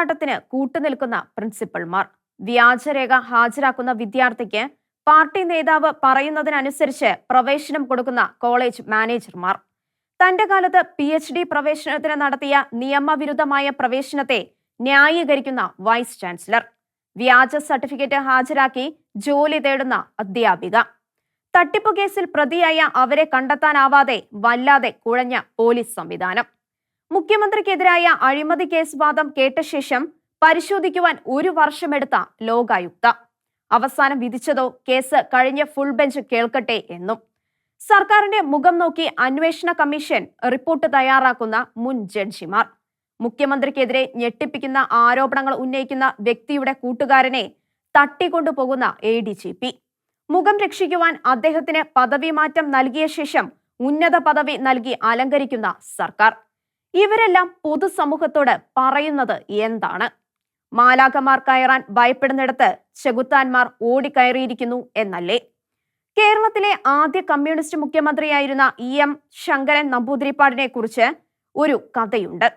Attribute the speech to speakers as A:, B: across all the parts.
A: ആൾമാറാട്ടത്തിന് കൂട്ടുനിൽക്കുന്ന പ്രിൻസിപ്പൽമാർ വ്യാജരേഖ ഹാജരാക്കുന്ന വിദ്യാർത്ഥിക്ക് പാർട്ടി നേതാവ് പറയുന്നതിനനുസരിച്ച് പ്രവേശനം കൊടുക്കുന്ന കോളേജ് മാനേജർമാർ. തന്റെ കാലത്ത് പി എച്ച് ഡി പ്രവേശനത്തിന് നടത്തിയ നിയമവിരുദ്ധമായ പ്രവേശനത്തെ ന്യായീകരിക്കുന്ന വൈസ് ചാൻസലർ. വ്യാജ സർട്ടിഫിക്കറ്റ് ഹാജരാക്കി ജോലി തേടുന്ന അധ്യാപിക. തട്ടിപ്പ് കേസിൽ പ്രതിയായ അവരെ കണ്ടെത്താനാവാതെ വല്ലാതെ കുഴഞ്ഞ പോലീസ് സംവിധാനം. മുഖ്യമന്ത്രിക്കെതിരായ അഴിമതി കേസ് വാദം കേട്ട ശേഷം പരിശോധിക്കുവാൻ ഒരു വർഷമെടുത്ത ലോകായുക്ത. അവസാനം വിധിച്ചതോ കേസ് കഴിഞ്ഞ ഫുൾ ബെഞ്ച് കേൾക്കട്ടെ എന്നും. സർക്കാരിന്റെ മുഖം നോക്കി അന്വേഷണ കമ്മീഷൻ റിപ്പോർട്ട് തയ്യാറാക്കുന്ന മുൻ ജഡ്ജിമാർ. മുഖ്യമന്ത്രിക്കെതിരെ ഞെട്ടിപ്പിക്കുന്ന ആരോപണങ്ങൾ ഉന്നയിക്കുന്ന വ്യക്തിയുടെ കൂട്ടുകാരനെ തട്ടിക്കൊണ്ടുപോകുന്ന എ ഡി ജി പി മുഖം രക്ഷിക്കുവാൻ അദ്ദേഹത്തിന് പദവി മാറ്റം നൽകിയ ശേഷം ഉന്നത പദവി നൽകി അലങ്കരിക്കുന്ന സർക്കാർ. ഇവരെല്ലാം പൊതുസമൂഹത്തോട് പറയുന്നത് എന്താണ്? മാലാഖമാർ കയറാൻ ഭയപ്പെടുന്നിടത്ത് ചെകുത്താന്മാർ ഓടിക്കയറിയിരിക്കുന്നു എന്നല്ലേ? കേരളത്തിലെ ആദ്യ കമ്മ്യൂണിസ്റ്റ് മുഖ്യമന്ത്രിയായിരുന്ന ഇ എം ശങ്കരൻ നമ്പൂതിരിപ്പാടിനെ കുറിച്ച് ഒരു കഥയുണ്ട്.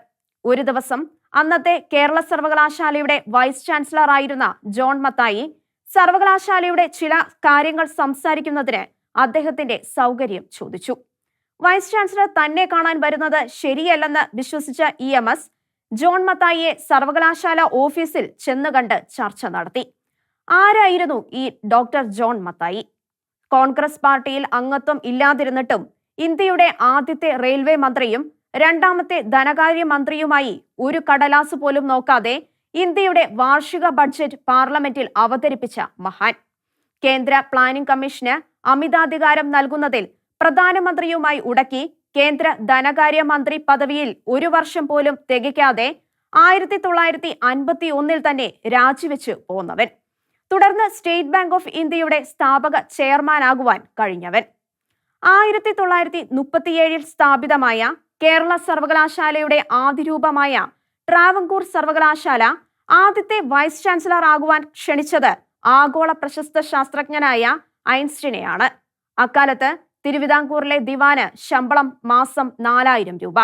A: ഒരു ദിവസം അന്നത്തെ കേരള സർവകലാശാലയുടെ വൈസ് ചാൻസലർ ആയിരുന്ന ജോൺ മത്തായി സർവകലാശാലയുടെ ചില കാര്യങ്ങൾ സംസാരിക്കുന്നതിന് അദ്ദേഹത്തിന്റെ സൗകര്യം ചോദിച്ചു. വൈസ് ചാൻസലർ തന്നെ കാണാൻ വരുന്നത് ശരിയല്ലെന്ന് വിശ്വസിച്ച ഇ എം എസ് ജോൺ മത്തായിയെ സർവകലാശാല ഓഫീസിൽ ചെന്നുകണ്ട് ചർച്ച നടത്തി. ആരായിരുന്നു ഈ ഡോക്ടർ ജോൺ മത്തായി? കോൺഗ്രസ് പാർട്ടിയിൽ അംഗത്വം ഇല്ലാതിരുന്നിട്ടും ഇന്ത്യയുടെ ആദ്യത്തെ റെയിൽവേ മന്ത്രിയും രണ്ടാമത്തെ ധനകാര്യ മന്ത്രിയുമായി ഒരു കടലാസ് പോലും നോക്കാതെ ഇന്ത്യയുടെ വാർഷിക ബഡ്ജറ്റ് പാർലമെന്റിൽ അവതരിപ്പിച്ച മഹാൻ. കേന്ദ്ര പ്ലാനിംഗ് കമ്മീഷന് അമിതാധികാരം നൽകുന്നതിൽ പ്രധാനമന്ത്രിയുമായി ഉടക്കി കേന്ദ്ര ധനകാര്യമന്ത്രി പദവിയിൽ ഒരു വർഷം പോലും തികയ്ക്കാതെ ആയിരത്തി തൊള്ളായിരത്തി അൻപത്തി ഒന്നിൽ തന്നെ രാജിവെച്ച് പോന്നവൻ. തുടർന്ന് സ്റ്റേറ്റ് ബാങ്ക് ഓഫ് ഇന്ത്യയുടെ സ്ഥാപക ചെയർമാനാകുവാൻ കഴിഞ്ഞവൻ. ആയിരത്തി തൊള്ളായിരത്തി മുപ്പത്തിയേഴിൽ സ്ഥാപിതമായ കേരള സർവകലാശാലയുടെ ആദിരൂപമായ ട്രാവങ്കൂർ സർവകലാശാല ആദ്യത്തെ വൈസ് ചാൻസലർ ആകുവാൻ ക്ഷണിച്ചത് ആഗോള പ്രശസ്ത ശാസ്ത്രജ്ഞനായ ഐൻസ്റ്റീനെയാണ്. അക്കാലത്ത് തിരുവിതാംകൂറിലെ ദിവാന് ശമ്പളം മാസം നാലായിരം രൂപ.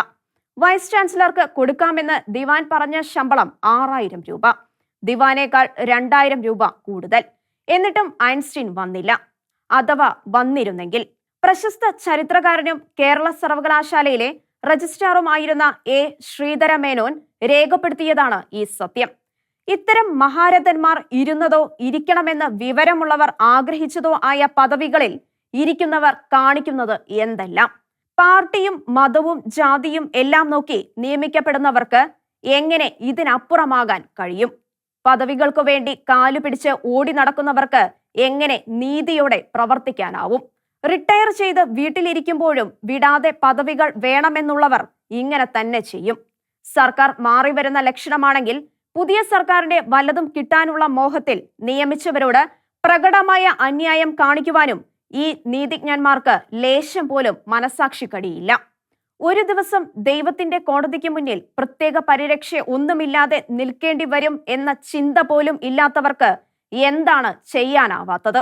A: വൈസ് ചാൻസലർക്ക് കൊടുക്കാമെന്ന് ദിവാൻ പറഞ്ഞ ശമ്പളം ആറായിരം രൂപ. ദിവാനേക്കാൾ രണ്ടായിരം രൂപ കൂടുതൽ. എന്നിട്ടും ഐൻസ്റ്റീൻ വന്നില്ല. അഥവാ വന്നിരുന്നെങ്കിൽ പ്രശസ്ത ചരിത്രകാരനും കേരള സർവകലാശാലയിലെ രജിസ്ട്രാറുമായിരുന്ന എ ശ്രീധര മേനോൻ രേഖപ്പെടുത്തിയതാണ് ഈ സത്യം. ഇത്തരം മഹാരഥന്മാർ ഇരുന്നതോ ഇരിക്കണമെന്ന് വിവരമുള്ളവർ ആഗ്രഹിച്ചതോ ആയ പദവികളിൽ ഇരിക്കുന്നവർ കാണിക്കുന്നത് എന്തെല്ലാം? പാർട്ടിയും മതവും ജാതിയും എല്ലാം നോക്കി നിയമിക്കപ്പെടുന്നവർക്ക് എങ്ങനെ ഇതിനപ്പുറമാകാൻ കഴിയും? പദവികൾക്കു വേണ്ടി കാലുപിടിച്ച് ഓടി നടക്കുന്നവർക്ക് എങ്ങനെ നീതിയോടെ പ്രവർത്തിക്കാനാവും? റിട്ടയർ ചെയ്ത് വീട്ടിലിരിക്കുമ്പോഴും വിടാതെ പദവികൾ വേണമെന്നുള്ളവർ ഇങ്ങനെ തന്നെ ചെയ്യും. സർക്കാർ മാറി വരുന്ന ലക്ഷണമാണെങ്കിൽ പുതിയ സർക്കാരിന്റെ വല്ലതും കിട്ടാനുള്ള മോഹത്തിൽ നിയമിച്ചവരോട് പ്രകടമായ അന്യായം കാണിക്കുവാനും ഈ നീതിജ്ഞന്മാർക്ക് ലേശം പോലും മനസാക്ഷി കടിയില്ല. ഒരു ദിവസം ദൈവത്തിന്റെ കോടതിക്ക് മുന്നിൽ പ്രത്യേക പരിരക്ഷ ഒന്നുമില്ലാതെ നിൽക്കേണ്ടി വരും എന്ന ചിന്ത പോലും ഇല്ലാത്തവർക്ക് എന്താണ് ചെയ്യാനാവാത്തത്?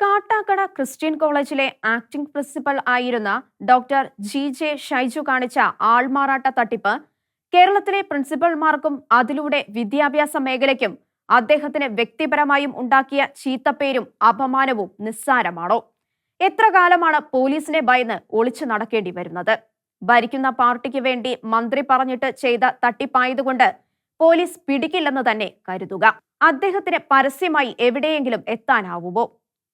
A: കാട്ടാക്കട ക്രിസ്ത്യൻ കോളേജിലെ ആക്ടിംഗ് പ്രിൻസിപ്പൽ ആയിരുന്ന ഡോക്ടർ ജി ജെ ഷൈജു കാണിച്ച ആൾമാറാട്ട തട്ടിപ്പ് കേരളത്തിലെ പ്രിൻസിപ്പൽമാർക്കും അതിലൂടെ വിദ്യാഭ്യാസ മേഖലയ്ക്കും അദ്ദേഹത്തിന് വ്യക്തിപരമായും ഉണ്ടാക്കിയ ചീത്തപ്പേരും അപമാനവും നിസ്സാരമാണോ? എത്ര കാലമാണ് പോലീസിനെ ഭയന്ന് ഒളിച്ചു നടക്കേണ്ടി വരുന്നത്? ഭരിക്കുന്ന പാർട്ടിക്ക് വേണ്ടി മന്ത്രി പറഞ്ഞിട്ട് ചെയ്ത തട്ടിപ്പായതുകൊണ്ട് പോലീസ് പിടിക്കില്ലെന്ന് തന്നെ കരുതുക. അദ്ദേഹത്തിന് പരസ്യമായി എവിടെയെങ്കിലും എത്താനാവുമോ?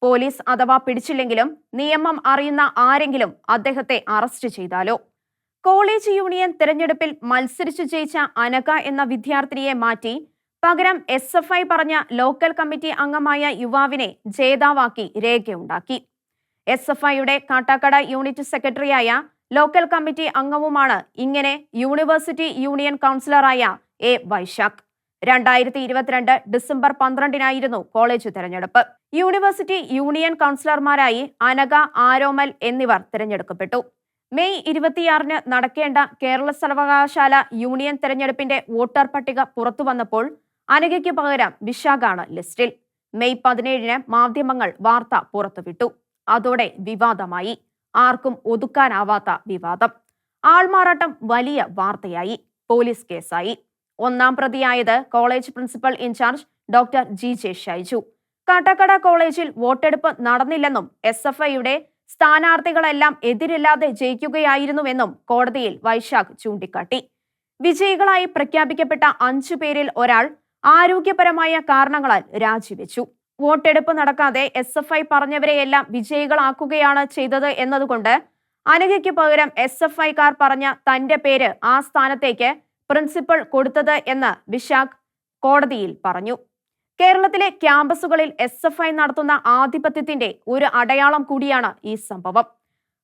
A: പോലീസ് അഥവാ പിടിച്ചില്ലെങ്കിലും നിയമം അറിയുന്ന ആരെങ്കിലും അദ്ദേഹത്തെ അറസ്റ്റ് ചെയ്താലോ? കോളേജ് യൂണിയൻ തിരഞ്ഞെടുപ്പിൽ മത്സരിച്ചു ജയിച്ച അനക എന്ന വിദ്യാർത്ഥിനിയെ മാറ്റി പകരം എസ് എഫ് ഐ പറഞ്ഞ ലോക്കൽ കമ്മിറ്റി അംഗമായ യുവാവിനെ ജേതാവാക്കി രേഖയുണ്ടാക്കി. എസ് എഫ് ഐയുടെ കാട്ടാക്കട യൂണിറ്റ് സെക്രട്ടറിയായ ലോക്കൽ കമ്മിറ്റി അംഗവുമാണ് ഇങ്ങനെ യൂണിവേഴ്സിറ്റി യൂണിയൻ കൗൺസിലറായ എ വൈശാഖ്. രണ്ടായിരത്തി ഇരുപത്തിരണ്ട് ഡിസംബർ പന്ത്രണ്ടിനായിരുന്നു കോളേജ് തെരഞ്ഞെടുപ്പ്. യൂണിവേഴ്സിറ്റി യൂണിയൻ കൗൺസിലർമാരായി അനക ആരോമൽ എന്നിവർ തിരഞ്ഞെടുക്കപ്പെട്ടു. മെയ് ഇരുപത്തിയാറിന് നടക്കേണ്ട കേരള സർവകലാശാല യൂണിയൻ തെരഞ്ഞെടുപ്പിന്റെ വോട്ടർ പട്ടിക പുറത്തു വന്നപ്പോൾ അനഘയ്ക്ക് പകരം വിശാഖാണ് ലിസ്റ്റിൽ. മെയ് പതിനേഴിന് മാധ്യമങ്ങൾ വാർത്ത പുറത്തുവിട്ടു. അതോടെ വിവാദമായി. ആർക്കും ഒതുക്കാനാവാത്ത വിവാദം. ആൾമാറാട്ടം വലിയ വാർത്തയായി. പോലീസ് കേസായി. ഒന്നാം പ്രതിയായത് college principal in-charge doctor G J Shaiju. Kattakada കോളേജിൽ വോട്ടെടുപ്പ് നടന്നില്ലെന്നും എസ് എഫ് ഐയുടെ സ്ഥാനാർത്ഥികളെല്ലാം എതിരില്ലാതെ ജയിക്കുകയായിരുന്നുവെന്നും കോടതിയിൽ വൈശാഖ് ചൂണ്ടിക്കാട്ടി. വിജയികളായി പ്രഖ്യാപിക്കപ്പെട്ട അഞ്ചു പേരിൽ ഒരാൾ ആരോഗ്യപരമായ കാരണങ്ങളാൽ രാജിവെച്ചു. വോട്ടെടുപ്പ് നടക്കാതെ എസ് എഫ് ഐ പറഞ്ഞവരെയെല്ലാം വിജയികളാക്കുകയാണ് ചെയ്തത് എന്നതുകൊണ്ട് അനഘയ്ക്ക് പകരം എസ് എഫ് ഐക്കാർ പറഞ്ഞ തന്റെ പേര് ആ സ്ഥാനത്തേക്ക് പ്രിൻസിപ്പൽ കൊടുത്തത് എന്ന് വിശാഖ് കോടതിയിൽ പറഞ്ഞു. കേരളത്തിലെ ക്യാമ്പസുകളിൽ എസ് എഫ് ഐ നടത്തുന്ന ആധിപത്യത്തിന്റെ ഒരു അടയാളം കൂടിയാണ് ഈ സംഭവം.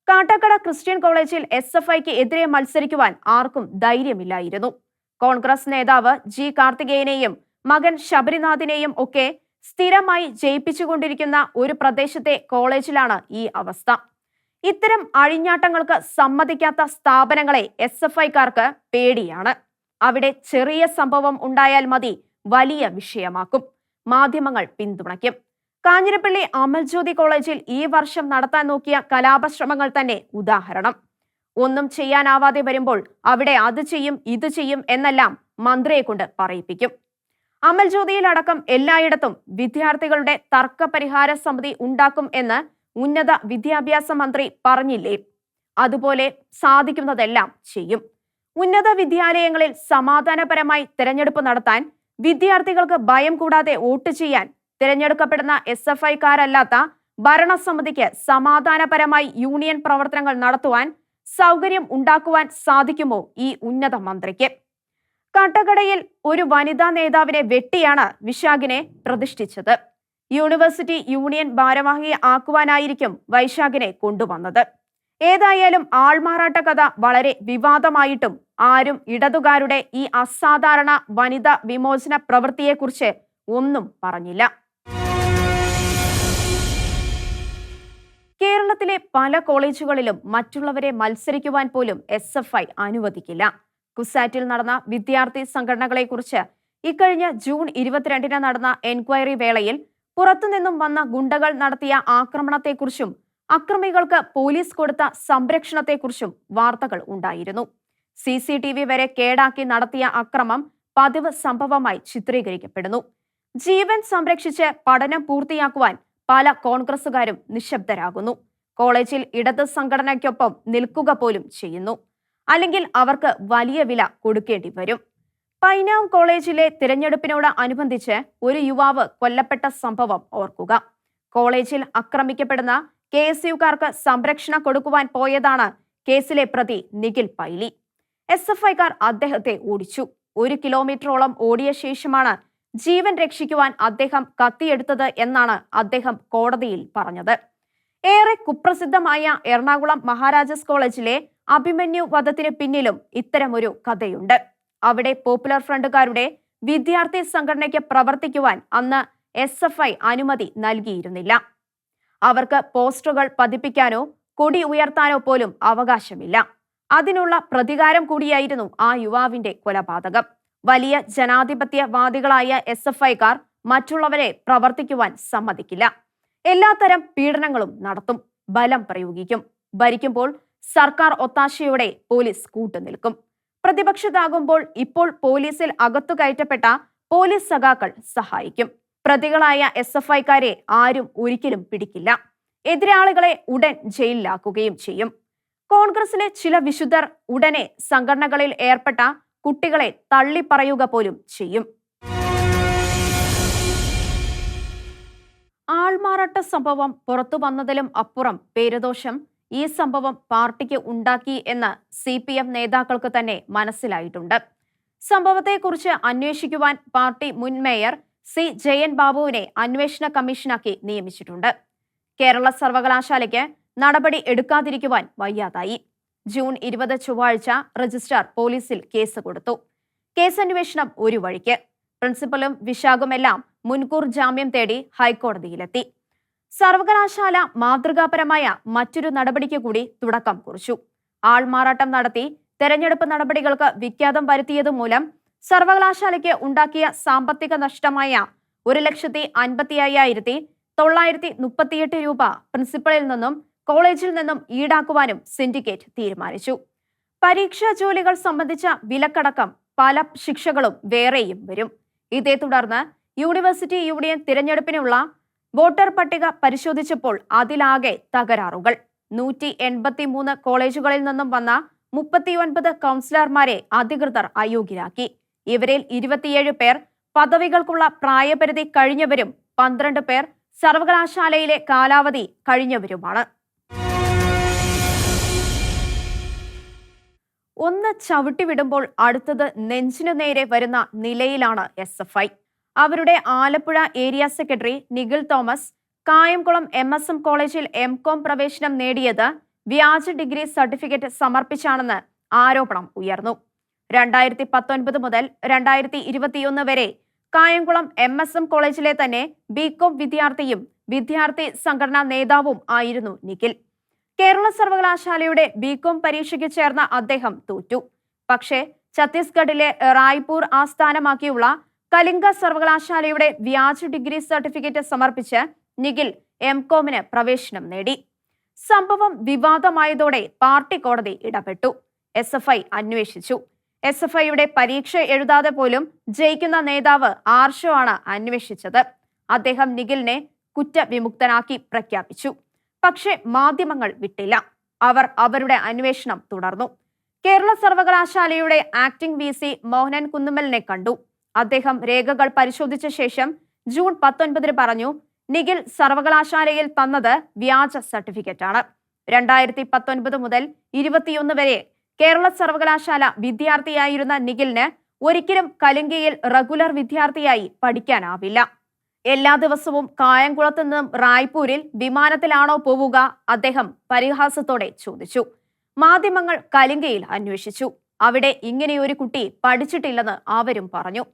A: കാട്ടക്കട ക്രിസ്ത്യൻ കോളേജിൽ എസ് എഫ് ഐക്ക് എതിരെ മത്സരിക്കുവാൻ ആർക്കും ധൈര്യമില്ലായിരുന്നു. കോൺഗ്രസ് നേതാവ് ജി കാർത്തികേയനെയും മകൻ ശബരിനാഥിനെയും ഒക്കെ സ്ഥിരമായി ജയിപ്പിച്ചുകൊണ്ടിരിക്കുന്ന ഒരു പ്രദേശത്തെ കോളേജിലാണ് ഈ അവസ്ഥ. ഇത്തരം അഴിഞ്ഞാട്ടങ്ങൾക്ക് സമ്മതിക്കാത്ത സ്ഥാപനങ്ങളെ എസ് എഫ് ഐക്കാർക്ക് പേടിയാണ്. അവിടെ ചെറിയ സംഭവം ഉണ്ടായാൽ മതി വലിയ വിഷയമാക്കും. മാധ്യമങ്ങൾ പിന്തുണയ്ക്കും. കാഞ്ഞിരപ്പള്ളി അമൽജ്യോതി കോളേജിൽ ഈ വർഷം നടത്താൻ നോക്കിയ കലാപശ്രമങ്ങൾ തന്നെ ഉദാഹരണം. ഒന്നും ചെയ്യാനാവാതെ വരുമ്പോൾ അവിടെ അത് ചെയ്യും ഇത് ചെയ്യും എന്നെല്ലാം മന്ത്രിയെ കൊണ്ട് പറയിപ്പിക്കും. അമൽജ്യോതിയിലടക്കം എല്ലായിടത്തും വിദ്യാർത്ഥികളുടെ തർക്ക പരിഹാര സമിതി ഉണ്ടാക്കും എന്ന് ഉന്നത വിദ്യാഭ്യാസ മന്ത്രി പറഞ്ഞില്ലേ? അതുപോലെ സാധിക്കുന്നതെല്ലാം ചെയ്യും. ഉന്നത വിദ്യാലയങ്ങളിൽ സമാധാനപരമായി തിരഞ്ഞെടുപ്പ് നടത്താൻ വിദ്യാർത്ഥികൾക്ക് ഭയം കൂടാതെ വോട്ട് ചെയ്യാൻ തിരഞ്ഞെടുക്കപ്പെടുന്ന എസ് എഫ് ഐക്കാരല്ലാത്ത ഭരണസമിതിക്ക് സമാധാനപരമായി യൂണിയൻ പ്രവർത്തനങ്ങൾ നടത്തുവാൻ സൗകര്യം ഉണ്ടാക്കുവാൻ സാധിക്കുമോ ഈ ഉന്നത മന്ത്രിക്ക്? കാട്ടക്കടയിൽ ഒരു വനിതാ നേതാവിനെ വെട്ടിയാണ് വിശാഖിനെ പ്രതിഷ്ഠിച്ചത്. യൂണിവേഴ്സിറ്റി യൂണിയൻ ഭാരവാഹി ആക്കുവാനായിരിക്കും വൈശാഖിനെ കൊണ്ടുവന്നത്. ഏതായാലും ആൾമാറാട്ട കഥ വളരെ വിവാദമായിട്ടും ആരും ഇടതുകാരുടെ ഈ അസാധാരണ വനിതാ വിമോചന പ്രവൃത്തിയെക്കുറിച്ച് ഒന്നും പറഞ്ഞില്ല. കേരളത്തിലെ പല കോളേജുകളിലും മറ്റുള്ളവരെ മത്സരിക്കുവാൻ പോലും എസ് അനുവദിക്കില്ല. കുസാറ്റിൽ നടന്ന വിദ്യാർത്ഥി സംഘടനകളെക്കുറിച്ച് ഇക്കഴിഞ്ഞ ജൂൺ ഇരുപത്തിരണ്ടിന് നടന്ന എൻക്വയറി വേളയിൽ പുറത്തുനിന്നും വന്ന ഗുണ്ടകൾ നടത്തിയ ആക്രമണത്തെക്കുറിച്ചും അക്രമികൾക്ക് പോലീസ് കൊടുത്ത സംരക്ഷണത്തെക്കുറിച്ചും വാർത്തകൾ ഉണ്ടായിരുന്നു. സി സി ടി വി വരെ കേടാക്കി നടത്തിയ അക്രമം പതിവ് സംഭവമായി ചിത്രീകരിക്കപ്പെടുന്നു. ജീവൻ സംരക്ഷിച്ച് പഠനം പൂർത്തിയാക്കുവാൻ പല കോൺഗ്രസുകാരും നിശബ്ദരാകുന്നു. കോളേജിൽ ഇടത് സംഘടനയ്ക്കൊപ്പം നിൽക്കുക പോലും ചെയ്യുന്നു. അല്ലെങ്കിൽ അവർക്ക് വലിയ വില കൊടുക്കേണ്ടി വരും. പൈനാവ് കോളേജിലെ തിരഞ്ഞെടുപ്പിനോട് അനുബന്ധിച്ച് ഒരു യുവാവ് കൊല്ലപ്പെട്ട സംഭവം ഓർക്കുക. കോളേജിൽ ആക്രമിക്കപ്പെടുന്ന കെ എസ് യുക്കാർക്ക് സംരക്ഷണം കൊടുക്കുവാൻ പോയതാണ് കേസിലെ പ്രതി നിഖിൽ പൈലി. എസ് എഫ് ഐക്കാർ അദ്ദേഹത്തെ ഓടിച്ചു. ഒരു കിലോമീറ്ററോളം ഓടിയ ശേഷമാണ് ജീവൻ രക്ഷിക്കുവാൻ അദ്ദേഹം കത്തിയെടുത്തത് എന്നാണ് അദ്ദേഹം കോടതിയിൽ പറഞ്ഞത്. ഏറെ കുപ്രസിദ്ധമായ എറണാകുളം മഹാരാജാസ് കോളേജിലെ അഭിമന്യു വധത്തിന് പിന്നിലും ഇത്തരമൊരു കഥയുണ്ട്. അവിടെ പോപ്പുലർ ഫ്രണ്ടുകാരുടെ വിദ്യാർത്ഥി സംഘടനയ്ക്ക് പ്രവർത്തിക്കുവാൻ അന്ന് എസ് എഫ് ഐ അനുമതി നൽകിയിരുന്നില്ല. അവർക്ക് പോസ്റ്ററുകൾ പതിപ്പിക്കാനോ കൊടി ഉയർത്താനോ പോലും അവകാശമില്ല. അതിനുള്ള പ്രതികാരം കൂടിയായിരുന്നു ആ യുവാവിന്റെ കൊലപാതകം. വലിയ ജനാധിപത്യവാദികളായ എസ് എഫ് ഐക്കാർ മറ്റുള്ളവരെ പ്രവർത്തിക്കുവാൻ സമ്മതിക്കില്ല. എല്ലാത്തരം പീഡനങ്ങളും നടത്തും. ബലം പ്രയോഗിക്കും. ഭരിക്കുമ്പോൾ സർക്കാർ ഒത്താശയോടെ പോലീസ് കൂട്ടുനിൽക്കും പ്രതിപക്ഷത്താകുമ്പോൾ ഇപ്പോൾ പോലീസിൽ അകത്തു കയറ്റപ്പെട്ട പോലീസ് സഖാക്കൾ സഹായിക്കും. പ്രതികളായ എസ് എഫ് ഐക്കാരെ ആരും ഒരിക്കലും പിടിക്കില്ല. എതിരാളികളെ ഉടൻ ജയിലിലാക്കുകയും ചെയ്യും. കോൺഗ്രസിലെ ചില വിശുദ്ധർ ഉടനെ സംഘടനകളിൽ ഏർപ്പെട്ട കുട്ടികളെ തള്ളിപ്പറയുക പോലും ചെയ്യും. ആൾമാറാട്ട സംഭവം പുറത്തു വന്നതിലും അപ്പുറം പേരുദോഷം ഈ സംഭവം പാർട്ടിക്ക് ഉണ്ടാക്കി എന്ന് സി പി എം നേതാക്കൾക്ക് തന്നെ മനസ്സിലായിട്ടുണ്ട്. സംഭവത്തെക്കുറിച്ച് അന്വേഷിക്കുവാൻ പാർട്ടി മുൻ മേയർ സി ജയൻ ബാബുവിനെ അന്വേഷണ കമ്മീഷനാക്കി നിയമിച്ചിട്ടുണ്ട്. കേരള സർവകലാശാലയ്ക്ക് നടപടി എടുക്കാതിരിക്കുവാൻ വയ്യാതായി. ജൂൺ ഇരുപത് ചൊവ്വാഴ്ച രജിസ്ട്രാർ പോലീസിൽ കേസ് കൊടുത്തു. കേസന്വേഷണം ഒരു വഴിക്ക്. പ്രിൻസിപ്പലും വിശാഖുമെല്ലാം മുൻകൂർ ജാമ്യം തേടി ഹൈക്കോടതിയിലെത്തി. സർവകലാശാല മാതൃകാപരമായ മറ്റൊരു നടപടിക്ക് കൂടി തുടക്കം കുറിച്ചു. ആൾമാറാട്ടം നടത്തി തെരഞ്ഞെടുപ്പ് നടപടികൾക്ക് വിഖ്യാതം വരുത്തിയത് മൂലം സർവകലാശാലയ്ക്ക് ഉണ്ടാക്കിയ സാമ്പത്തിക നഷ്ടമായ ഒരു ലക്ഷത്തി അൻപത്തി അയ്യായിരത്തി തൊള്ളായിരത്തി മുപ്പത്തിയെട്ട് രൂപ പ്രിൻസിപ്പളിൽ നിന്നും കോളേജിൽ നിന്നും ഈടാക്കുവാനും സിൻഡിക്കേറ്റ് തീരുമാനിച്ചു. പരീക്ഷാ ജോലികൾ സംബന്ധിച്ച വിലക്കടക്കം പല ശിക്ഷകളും വേറെയും വരും. ഇതേ തുടർന്ന് യൂണിവേഴ്സിറ്റി യൂണിയൻ തിരഞ്ഞെടുപ്പിനുള്ള വോട്ടർ പട്ടിക പരിശോധിച്ചപ്പോൾ അതിലാകെ തകരാറുകൾ. നൂറ്റി എൺപത്തി മൂന്ന് കോളേജുകളിൽ നിന്നും വന്ന മുപ്പത്തിയൊൻപത് കൗൺസിലർമാരെ അധികൃതർ അയോഗ്യരാക്കി. ഇവരിൽ ഇരുപത്തിയേഴ് പേർ പദവികൾക്കുള്ള പ്രായപരിധി കഴിഞ്ഞവരും പന്ത്രണ്ട് പേർ സർവകലാശാലയിലെ കാലാവധി കഴിഞ്ഞവരുമാണ്. ഒന്ന് ചവിട്ടിവിടുമ്പോൾ അടുത്തത് നെഞ്ചിനു നേരെ വരുന്ന നിലയിലാണ് എസ് എഫ് ഐ. അവരുടെ Alappuzha area secretary Nikhil Thomas Kayamkulam M S M കോളേജിൽ എം കോം പ്രവേശനം നേടിയത് വ്യാജ ഡിഗ്രി സർട്ടിഫിക്കറ്റ് സമർപ്പിച്ചാണെന്ന് ആരോപണം ഉയർന്നു. രണ്ടായിരത്തി പത്തൊൻപത് മുതൽ രണ്ടായിരത്തി ഇരുപത്തിയൊന്ന് വരെ കായംകുളം എം എസ് എം കോളേജിലെ തന്നെ ബികോം വിദ്യാർത്ഥിയും വിദ്യാർത്ഥി സംഘടനാ നേതാവും ആയിരുന്നു നിഖിൽ. കേരള സർവകലാശാലയുടെ ബികോം പരീക്ഷയ്ക്ക് ചേർന്ന അദ്ദേഹം തോറ്റു. പക്ഷേ ഛത്തീസ്ഗഡിലെ റായ്പൂർ ആസ്ഥാനമാക്കിയുള്ള കലിംഗ സർവകലാശാലയുടെ വ്യാജ ഡിഗ്രി സർട്ടിഫിക്കറ്റ് സമർപ്പിച്ച് നിഖിൽ എം കോമിന് പ്രവേശനം നേടി. സംഭവം വിവാദമായതോടെ പാർട്ടി കോടതി ഇടപെട്ടു. എസ് എഫ് ഐ അന്വേഷിച്ചു. എസ് എഫ് ഐയുടെ പരീക്ഷ എഴുതാതെ പോലും ജയിക്കുന്ന നേതാവ് ആർഷോ ആണ് അന്വേഷിച്ചത്. അദ്ദേഹം നിഖിലിനെ കുറ്റവിമുക്തനാക്കി പ്രഖ്യാപിച്ചു. പക്ഷേ മാധ്യമങ്ങൾ വിട്ടില്ല. അവർ അവരുടെ അന്വേഷണം തുടർന്നു. കേരള സർവകലാശാലയുടെ ആക്ടിംഗ് വി സി മോഹനൻ കുന്നുമലിനെ കണ്ടു. അദ്ദേഹം രേഖകൾ പരിശോധിച്ച ശേഷം ജൂൺ പത്തൊൻപതിന് പറഞ്ഞു നിഖിൽ സർവകലാശാലയിൽ തന്നത് വ്യാജ സർട്ടിഫിക്കറ്റ് ആണ് രണ്ടായിരത്തി പത്തൊൻപത് മുതൽ ഇരുപത്തിയൊന്ന് വരെ കേരള സർവകലാശാല വിദ്യാർത്ഥിയായിരുന്ന നിഖിലിന് ഒരിക്കലും കലുങ്കയിൽ റെഗുലർ വിദ്യാർത്ഥിയായി പഠിക്കാനാവില്ല. എല്ലാ ദിവസവും കായംകുളത്ത് നിന്നും റായ്പൂരിൽ വിമാനത്തിലാണോ പോവുക അദ്ദേഹം പരിഹാസത്തോടെ ചോദിച്ചു. മാധ്യമങ്ങൾ കലിംഗയിൽ അന്വേഷിച്ചു. അവിടെ ഇങ്ങനെയൊരു കുട്ടി പഠിച്ചിട്ടില്ലെന്ന് അവരും പറഞ്ഞു.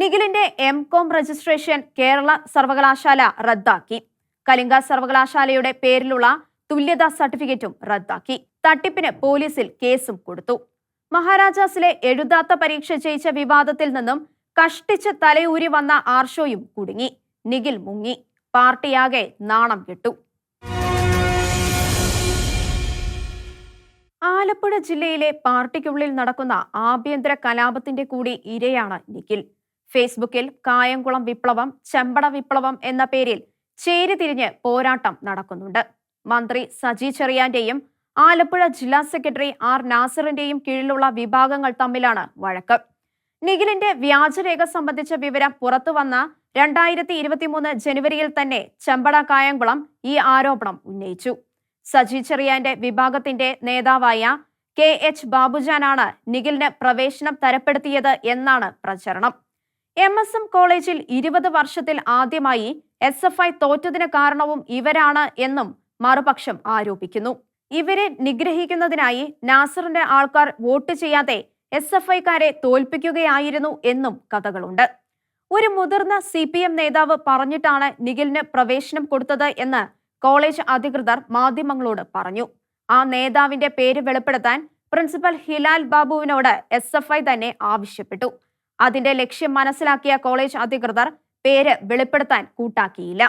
A: നിഖിലിന്റെ എം കോം രജിസ്ട്രേഷൻ കേരള സർവകലാശാല റദ്ദാക്കി. കലിംഗ സർവകലാശാലയുടെ പേരിലുള്ള തുല്യതാ സർട്ടിഫിക്കറ്റും റദ്ദാക്കി. തട്ടിപ്പിന് പോലീസിൽ കേസും കൊടുത്തു. മഹാരാജാസിലെ എഴുതാത്ത പരീക്ഷ ജയിച്ച വിവാദത്തിൽ നിന്നും കഷ്ടിച്ച് തലയൂരി വന്ന ആർഷോയും കുടുങ്ങി. നിഖിൽ മുങ്ങി. പാർട്ടിയാകെ നാണം കെട്ടു. ആലപ്പുഴ ജില്ലയിലെ പാർട്ടിക്കുള്ളിൽ നടക്കുന്ന ആഭ്യന്തര കലാപത്തിന്റെ കൂടി ഇരയാണ് നിഖിൽ. ഫേസ്ബുക്കിൽ കായംകുളം വിപ്ലവം ചെമ്പട വിപ്ലവം എന്ന പേരിൽ ചേരിതിരിഞ്ഞ് പോരാട്ടം നടക്കുന്നുണ്ട്. മന്ത്രി സജി ചെറിയാന്റെയും ആലപ്പുഴ ജില്ലാ സെക്രട്ടറി ആർ നാസറിന്റെയും കീഴിലുള്ള വിഭാഗങ്ങൾ തമ്മിലാണ് വഴക്ക്. നിഖിലിന്റെ വ്യാജരേഖ സംബന്ധിച്ച വിവരം പുറത്തുവന്ന രണ്ടായിരത്തി ഇരുപത്തിമൂന്ന് ജനുവരിയിൽ തന്നെ ചെമ്പട കായംകുളം ഈ ആരോപണം ഉന്നയിച്ചു. സജി ചെറിയാന്റെ വിഭാഗത്തിന്റെ നേതാവായ കെ എച്ച് ബാബുജാനാണ് നിഖിലിന് പ്രവേശനം തരപ്പെടുത്തിയത് എന്നാണ് പ്രചരണം. എം എസ് എം കോളേജിൽ ഇരുപത് വർഷത്തിൽ ആദ്യമായി എസ് എഫ് ഐ തോറ്റതിന് കാരണവും ഇവരാണ് എന്നും മറുപക്ഷം ആരോപിക്കുന്നു. ഇവരെ നിഗ്രഹിക്കുന്നതിനായി നാസറിന്റെ ആൾക്കാർ വോട്ട് ചെയ്യാതെ എസ് എഫ് ഐക്കാരെ തോൽപ്പിക്കുകയായിരുന്നു എന്നും കഥകളുണ്ട്. ഒരു മുതിർന്ന സി പി എം നേതാവ് പറഞ്ഞിട്ടാണ് നിഖിലിന് പ്രവേശനം കൊടുത്തത് എന്ന് കോളേജ് അധികൃതർ മാധ്യമങ്ങളോട് പറഞ്ഞു. ആ നേതാവിന്റെ പേര് വെളിപ്പെടുത്താൻ പ്രിൻസിപ്പൽ ഹിലാൽ ബാബുവിനോട് എസ് തന്നെ ആവശ്യപ്പെട്ടു. അതിന്റെ ലക്ഷ്യം മനസ്സിലാക്കിയ കോളേജ് അധികൃതർ പേര് വെളിപ്പെടുത്താൻ കൂട്ടാക്കിയില്ല.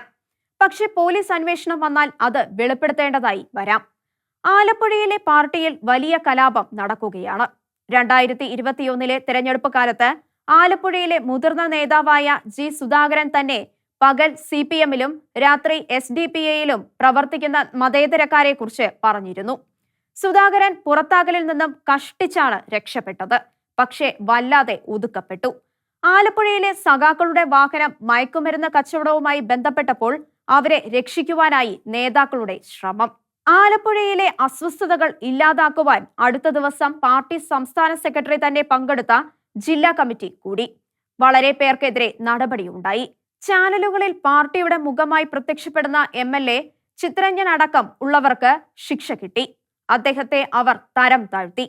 A: പക്ഷെ പോലീസ് അന്വേഷണം വന്നാൽ അത് വെളിപ്പെടുത്തേണ്ടതായി വരാം. ആലപ്പുഴയിലെ പാർട്ടിയിൽ വലിയ കലാപം നടക്കുകയാണ്. രണ്ടായിരത്തി ഇരുപത്തിയൊന്നിലെ തെരഞ്ഞെടുപ്പ് കാലത്ത് ആലപ്പുഴയിലെ മുതിർന്ന നേതാവായ ജി സുധാകരൻ തന്നെ പകൽ സി പി എമ്മിലും രാത്രി എസ് ഡി പി എയിലും പ്രവർത്തിക്കുന്ന മതേതരക്കാരെ കുറിച്ച് പറഞ്ഞിരുന്നു. സുധാകരൻ പുറത്താകലിൽ നിന്നും കഷ്ടിച്ചാണ് രക്ഷപ്പെട്ടത്. പക്ഷേ വല്ലാതെ ഒതുക്കപ്പെട്ടു. ആലപ്പുഴയിലെ സഖാക്കളുടെ വാഹനം മയക്കുമരുന്ന് കച്ചവടവുമായി ബന്ധപ്പെട്ടപ്പോൾ അവരെ രക്ഷിക്കുവാനായി നേതാക്കളുടെ ശ്രമം. ആലപ്പുഴയിലെ അസ്വസ്ഥതകൾ ഇല്ലാതാക്കുവാൻ അടുത്ത ദിവസം പാർട്ടി സംസ്ഥാന സെക്രട്ടറി തന്നെ പങ്കെടുത്ത ജില്ലാ കമ്മിറ്റി കൂടി. വളരെ പേർക്കെതിരെ നടപടിയുണ്ടായി. ചാനലുകളിൽ പാർട്ടിയുടെ മുഖമായി പ്രത്യക്ഷപ്പെടുന്ന എം എൽ എ ചിത്രഞ്ജൻ അടക്കം ഉള്ളവർക്ക് ശിക്ഷ കിട്ടി. അദ്ദേഹത്തെ അവർ തരം താഴ്ത്തി.